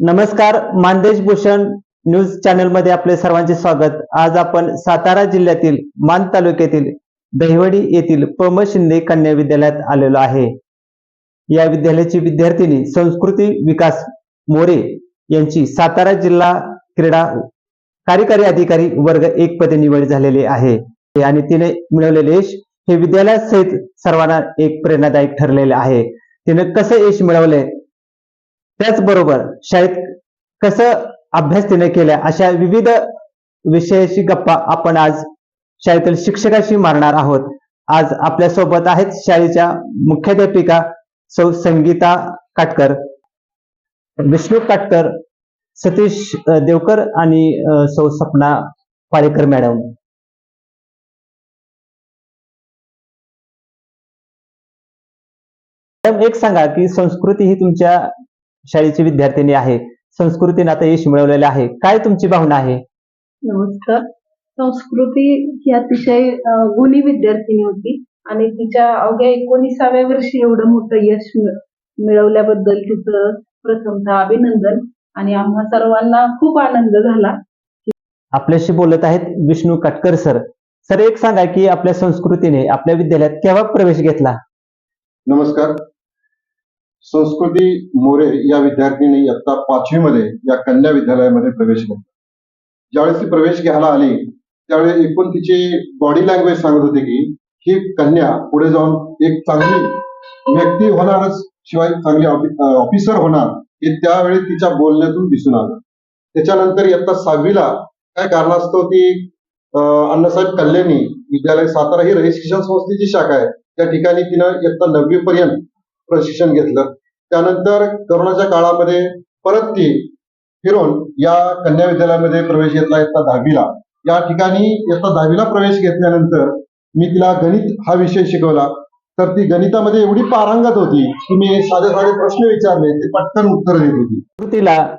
नमस्कार मानदेश भूषण न्यूज चॅनलमध्ये आपले सर्वांचे स्वागत. आज आपण सातारा जिल्ह्यातील मान तालुक्यातील दहिवडी येथील प्रम शिंदे कन्या विद्यालयात आलेलो आहे. या विद्यालयाची विद्यार्थिनी संस्कृती विकास मोरे यांची सातारा जिल्हा क्रीडा कार्यकारी अधिकारी वर्ग एक पदे निवड झालेली आहे. आणि तिने मिळवलेले यश हे विद्यालयासहित सर्वांना एक प्रेरणादायक ठरलेले आहे. तिने कसं यश मिळवले त्याचबरोबर शाळेत कसं अभ्यास तिने केला अशा विविध विषयाची गप्पा आपण आज शाळेतील शिक्षकाशी मारणार आहोत. आज आपल्यासोबत आहेत शाळेच्या मुख्याध्यापिका सौ संगीता काटकर विष्णू काटकर सतीश देवकर आणि सौ सपना पाळेकर मॅडम. मॅडम एक सांगा की संस्कृती ही तुमच्या शाळेची विद्यार्थिनी आहे. संस्कृतीने आता यश मिळवलेलं आहे. काय तुमची भावना आहे? नमस्कार. संस्कृती ही अतिशय गुणी विद्यार्थिनी होती आणि तिच्या अवघ्या एकोणीसाव्या वर्षी एवढं मोठं यश मिळ- मिळवल्याबद्दल तिचं प्रथमतः अभिनंदन आणि आम्हा सर्वांना खूप आनंद झाला. आपल्याशी बोलत आहेत विष्णू काटकर सर. सर एक सांगा की आपल्या संस्कृतीने आपल्या विद्यालयात केव्हा प्रवेश घेतला? नमस्कार. संस्कृती मोरे या विद्यार्थिनी इयत्ता पाचवी मध्ये या कन्या विद्यालयामध्ये प्रवेश घेतला. ज्यावेळेस ती प्रवेश घ्यायला आली त्यावेळी एकूण तिची बॉडी लँग्वेज सांगत होती की ही कन्या पुढे जाऊन एक चांगली व्यक्ती होणारच शिवाय चांगली ऑफिसर होणार हे त्यावेळी तिच्या बोलण्यातून दिसून आलं. त्याच्यानंतर इयत्ता सहावीला काय कारणास्तव ती अं, अण्णासाहेब कल्याणी विद्यालय सातारा ही रयत शिक्षण संस्थेची शाखा आहे. त्या ठिकाणी तिनं इयत्ता नववी पर्यंत प्रशिक्षण घेतलं. त्यानंतर करोनाच्या काळामध्ये परत ती फिरून या कन्या विद्यालयामध्ये प्रवेश घेतला इयत्ता दहावीला. या ठिकाणी इयत्ता दहावीला प्रवेश घेतल्यानंतर मी तिला गणित हा विषय शिकवला. तर ती गणितामध्ये एवढी पारंगत होती की मी साधे साधे प्रश्न विचारले ते पटकन उत्तर देत होती. संस्कृतीला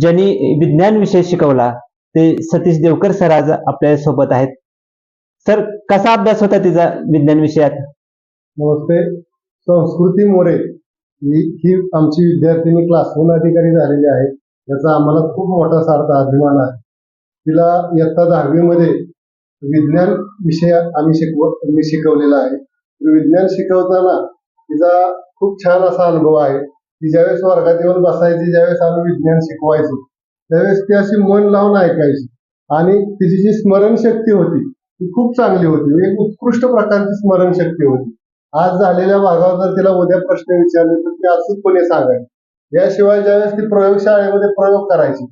ज्यांनी विज्ञान विषय शिकवला ते सतीश देवकर सर आज आपल्यासोबत आहेत. सर कसा अभ्यास होता तिचा विज्ञान विषयात? नमस्ते. संस्कृती मोरे. ही आमची विद्यार्थिनी क्लासरूम अधिकारी झालेली आहे. याचा आम्हाला खूप मोठा सार्थ अभिमान आहे. तिला इयत्ता दहावीमध्ये विज्ञान विषय आम्ही शिकव मी शिकवलेला आहे. विज्ञान शिकवताना तिचा खूप छान असा अनुभव आहे ती ज्यावेळेस वर्गात येऊन बसायची ज्यावेळेस आम्ही विज्ञान शिकवायचो त्यावेळेस ती अशी मन लावून ऐकायची. आणि तिची जी स्मरणशक्ती होती ती खूप चांगली होती. एक उत्कृष्ट प्रकारची स्मरणशक्ती होती. आज झालेल्या भागावर जर तिला उद्या प्रश्न विचारले तर ती अचूकपणे सांगायची? याशिवाय ज्यावेळेस ती प्रयोगशाळेमध्ये प्रयोग करायची.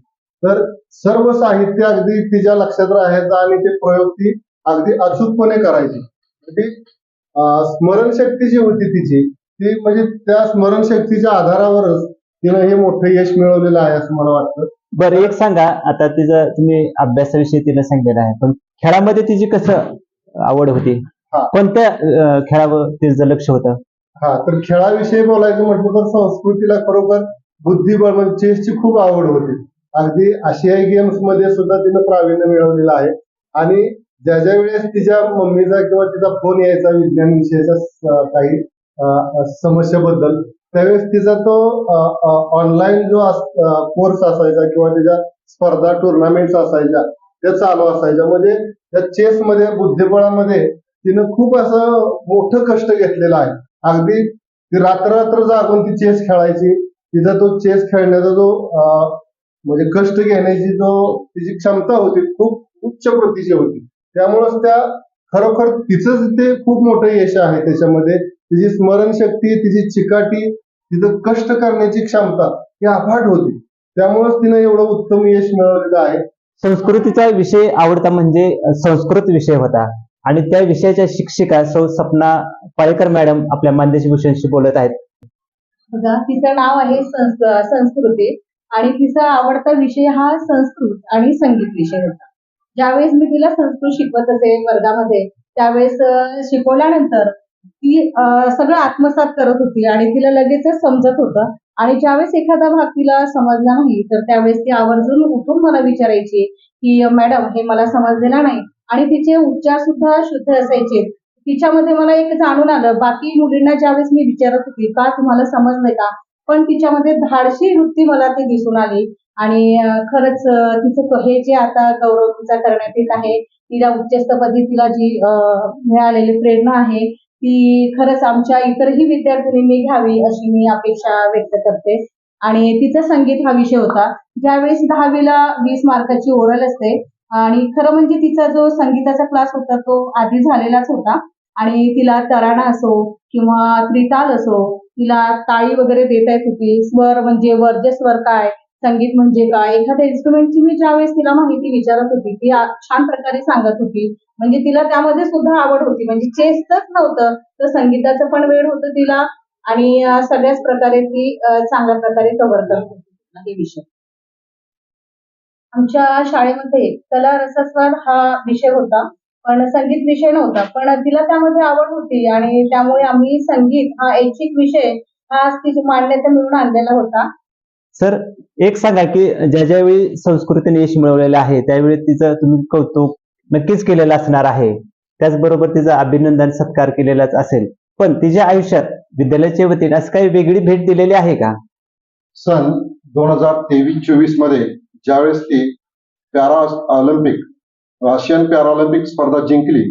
तर सर्व साहित्य अगदी तिच्या लक्षात राहायचं आणि ते प्रयोग ती अगदी अचूकपणे करायची. म्हणजे स्मरणशक्ती जी होती तिची ती म्हणजे त्या स्मरणशक्तीच्या आधारावरच तिनं हे मोठं यश मिळवलेलं आहे असं मला वाटतं. बरं एक सांगा. आता तिचं तुम्ही अभ्यासाविषयी तिला सांगितलं आहे पण खेळामध्ये तिची कसं आवड होती? कोणत्या खेळावर तिचं लक्ष होतं? हा तर खेळाविषयी बोलायचं म्हटलं तर संस्कृतीला खरोखर बुद्धिबळ म्हणजे चेसची खूप आवड होती. अगदी आशियाई गेम्समध्ये सुद्धा तिनं प्रावीण्य मिळवलेलं आहे. आणि ज्या ज्या वेळेस तिच्या मम्मीचा किंवा तिचा फोन यायचा विज्ञान विषयाच्या स- काही समस्येबद्दल त्यावेळेस तिचा तो ऑनलाईन जो कोर्स असायचा किंवा तिच्या स्पर्धा टुर्नामेंट्स असायच्या त्या चालू असायच्या. म्हणजे त्या चेस मध्ये बुद्धिबळामध्ये तिनं खूप असं मोठं कष्ट घेतलेलं आहे. अगदी ती रात्र रात्र जागून ती चेस खेळायची. तिचा तो चेस खेळण्याचा जो म्हणजे कष्ट घेण्याची जो तिची क्षमता होती खूप उच्च प्रतीची होती. त्यामुळेच त्या खरोखर तिचं ते खूप मोठं यश आहे त्याच्यामध्ये. तिची स्मरणशक्ती तिची चिकाटी तिचं कष्ट करण्याची क्षमता ही अफाट होती. त्यामुळेच तिनं एवढं उत्तम यश मिळवलेलं आहे. संस्कृतीचा विषय आवडता म्हणजे संस्कृत विषय होता. आणि त्या विषयाच्या शिक्षिका सौ सपना पाळेकर मॅडम आपल्या मानदेश भूषणशी बोलत आहेत. बघा तिचं नाव आहे संस्कृती. आणि तिचा आवडता विषय हा संस्कृत आणि संगीत विषय होता. ज्यावेळेस मी तिला संस्कृत शिकवत असे वर्गामध्ये त्यावेळेस शिकवल्यानंतर ती सगळं आत्मसात करत होती आणि तिला लगेचच समजत होतं. आणि ज्यावेळेस एखादा भाग तिला समजला नाही तर त्यावेळेस ती आवर्जून उठून मला विचारायची की मॅडम हे मला समजलेला नाही. आणि तिचे उच्चार सुद्धा शुद्ध असायचे. तिच्यामध्ये मला एक जाणून आलं बाकी मुलींना ज्यावेळेस मी विचारत होती का तुम्हाला समजलंय का? पण तिच्यामध्ये धाडशी वृत्ती मला ती दिसून आली आणि खरंच तिचं हे जे आता गौरव तिचा करण्यात येत आहे तिला उच्चस्तपदी तिला जी मिळालेली प्रेरणा आहे ती खरंच आमच्या इतरही विद्यार्थिनींनी घ्यावी अशी मी अपेक्षा व्यक्त करते. आणि तिचं संगीत हा विषय होता. ज्यावेळेस दहावीला वीस मार्काची ओरल असते आणि खरं म्हणजे तिचा जो संगीताचा क्लास होता तो आधी झालेलाच होता. आणि तिला तराणा असो किंवा त्रिताल असो तिला ताळी वगैरे देता येत होती. स्वर म्हणजे वर्जस्वर काय संगीत म्हणजे काय एखाद्या इन्स्ट्रुमेंटची मी ज्यावेळेस तिला माहिती विचारत होती ती छान प्रकारे सांगत होती. म्हणजे तिला त्यामध्ये सुद्धा आवड होती. म्हणजे चेसच नव्हतं तर संगीताचं पण वेळ होतं तिला. आणि सगळ्याच प्रकारे ती चांगल्या प्रकारे कव्हर करत होती हे विषय. आमच्या शाळेमध्ये कला रसस्वाद हा विषय होता. पण संगीत विषय नव्हता. पण तिला त्यामध्ये आवड होती आणि त्यामुळे आम्ही संगीत हा ऐच्छिक विषय हा तिची मान्यता मिळून आणलेला होता. सर एक सांगा की ज्या ज्यावेळी संस्कृतीने यश मिळवलेलं आहे त्यावेळी तिचं तुम्ही कौतुक नक्कीच केलेलं असणार आहे. त्याचबरोबर तिचं अभिनंदन सत्कार केलेलाच असेल. पण तिच्या आयुष्यात विद्यालयाच्या वतीने असं काही वेगळी भेट दिलेली आहे का? सन दोन हजार तेवीस चोवीसमध्ये ज्यावेळेस ती पॅरा ऑलिम्पिक आशियन पॅरालिम्पिक स्पर्धा जिंकली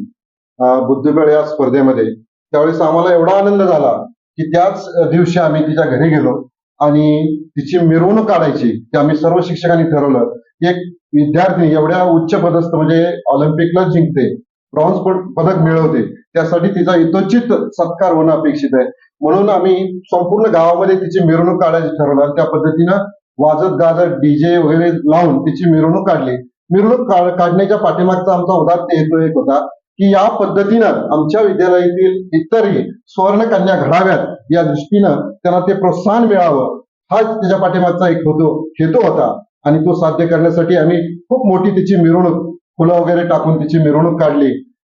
अं, बुद्धिबळ या स्पर्धेमध्ये त्यावेळेस आम्हाला एवढा आनंद झाला की त्याच दिवशी आम्ही तिच्या घरी गेलो आणि तिची मिरवणूक काढायची ते आम्ही सर्व शिक्षकांनी ठरवलं की एक विद्यार्थी एवढ्या उच्च पदस्थ म्हणजे ऑलिम्पिकला जिंकते ब्रॉन्झ पदक मिळवते त्यासाठी तिचा यथोचित सत्कार होणं अपेक्षित आहे. म्हणून आम्ही संपूर्ण गावामध्ये तिची मिरवणूक काढायची ठरवलं त्या पद्धतीनं वाजत गाजत डीजे वगैरे लावून तिची मिरवणूक काढली. मिरवणूक काढण्याच्या पाठीमागचा आमचा उदात्त हेतू एक होता की या पद्धतीनं आमच्या विद्यालयातील इतरही सुवर्णकन्या घडाव्यात या दृष्टीनं त्यांना ते प्रोत्साहन मिळावं. हाच त्याच्या पाठीमागचा एक होतो हेतू होता. आणि तो साध्य करण्यासाठी आम्ही खूप मोठी तिची मिरवणूक फुलं वगैरे टाकून तिची मिरवणूक काढली.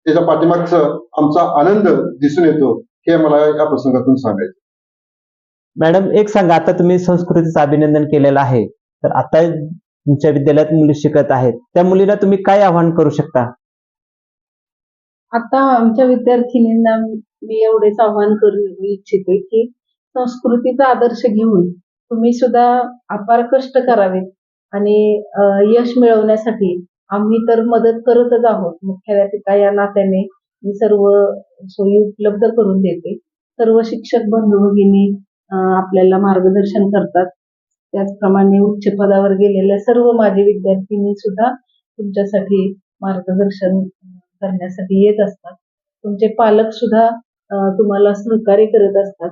त्याच्या पाठीमागचं आमचा आनंद दिसून येतो हे मला या प्रसंगातून सांगायचं मॅडम एक सांगा आता तुम्ही संस्कृतीचं अभिनंदन केलेलं आहे तर आता तुमच्या विद्यालयात मुली शिकत आहेत त्या मुलीला तुम्ही काय आवाहन करू शकता? आता आमच्या विद्यार्थिनींना मी एवढेच आवाहन करू इच्छिते की संस्कृतीचा आदर्श घेऊन तुम्ही सुद्धा अपार कष्ट करावे आणि यश मिळवण्यासाठी आम्ही तर मदत करतच आहोत. मुख्याध्यापिका या नात्याने मी सर्व सोयी उपलब्ध करून देते. सर्व शिक्षक बंधू भगिनी आपल्याला मार्गदर्शन करतात. त्याचप्रमाणे उच्च पदावर गेलेल्या सर्व माझे विद्यार्थिनी सुद्धा तुमच्यासाठी मार्गदर्शन करण्यासाठी येत असतात. तुमचे पालक सुद्धा तुम्हाला सहकार्य करत असतात.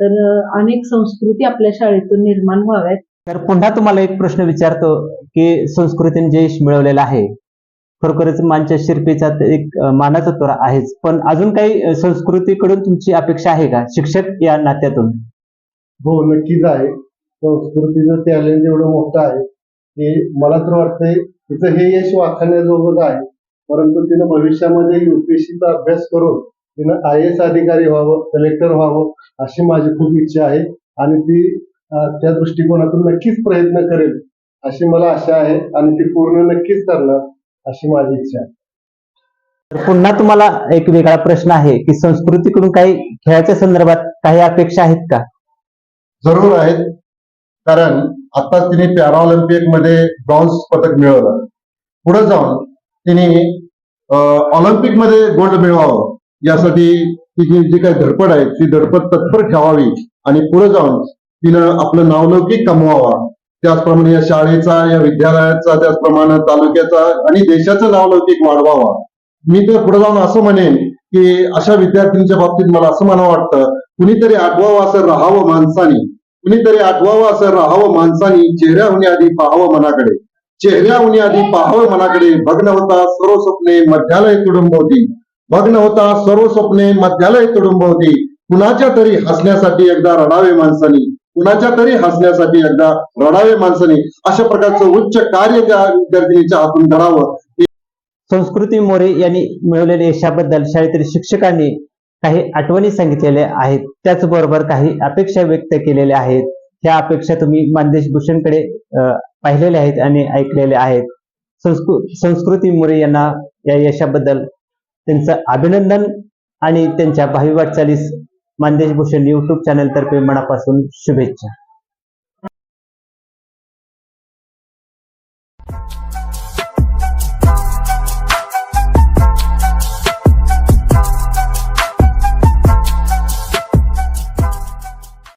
तर अनेक संस्कृती आपल्या शाळेतून निर्माण व्हाव्यात. तर पुन्हा तुम्हाला एक प्रश्न विचारतो की संस्कृतीने जे यश मिळवलेलं आहे खरोखरच मानच्या शिरपेचा एक मानाचा तोरा आहेच. पण अजून काही संस्कृतीकडून तुमची अपेक्षा आहे का? शिक्षक या नात्यातून. हो नक्कीच आहे. संस्कृतीचं टॅलेंट एवढं मोठं आहे की मला तर वाटतंय तिचं हे यश वाखाणण्याजोगंच आहे. परंतु तिनं भविष्यामध्ये युपीएससीचा अभ्यास करून तिनं आय एस अधिकारी व्हावं कलेक्टर व्हावं अशी माझी खूप इच्छा आहे. आणि ती त्या दृष्टिकोनातून नक्कीच प्रयत्न करेल अशी मला आशा आहे आणि ती पूर्ण नक्कीच करणार अशी माझी इच्छा आहे. तर पुन्हा तुम्हाला एक वेगळा प्रश्न आहे की संस्कृतीकडून काही खेळाच्या संदर्भात काही अपेक्षा आहेत का? जरूर आहेत. कारण आता तिने पॅराऑलिम्पिकमध्ये ब्रॉन्झ पदक मिळवलं. पुढे जाऊन तिने ऑलिम्पिकमध्ये गोल्ड मिळवावं. यासाठी तिची जी काही धडपड आहे ती धडपड तत्पर ठेवावी आणि पुढे जाऊन तिनं आपलं नावलौकिक कमवावा. त्याचप्रमाणे या शाळेचा या विद्यालयाचा त्याचप्रमाणे तालुक्याचा आणि देशाचं नावलौकिक वाढवावा. मी तर पुढे जाऊन असं म्हणेन की अशा विद्यार्थ्यांच्या बाबतीत मला असं म्हणावं वाटतं कुणीतरी आठवावं असं राहावं माणसानी. कुणीतरी आठवावं असं राहावं माणसानी चेहऱ्याहुनी आधी पाहावं मनाकडे. चेहऱ्याहुनी आधी पाहावं मनाकडे. भग्न होता सर्व स्वप्ने मध्यालय तुडुंबवती भग्न होता सर्व स्वप्ने मध्यालय तुडुंबवती कुणाच्या तरी हसण्यासाठी एकदा रडावे माणसानी. कुणाच्या तरी हसण्यासाठी एकदा रडावे माणसानी. अशा प्रकारचं उच्च कार्य त्या विद्यार्थिनीच्या हातून घडावं संस्कृती मोरे यांनी मिळवलेल्या यशाबद्दल शाळेतील शिक्षकांनी काही आठवणी सांगितलेल्या आहेत. त्याचबरोबर काही अपेक्षा व्यक्त केलेल्या आहेत. ह्या अपेक्षा तुम्ही मानदेश भूषणकडे अं, पाहिलेल्या आहेत आणि ऐकलेल्या आहेत. संस्कृ संस्कृती मोरे यांना या यशाबद्दल त्यांचं अभिनंदन आणि त्यांच्या भावी वाटचालीस मानदेश भूषण युट्यूब चॅनल तर्फे मनापासून शुभेच्छा.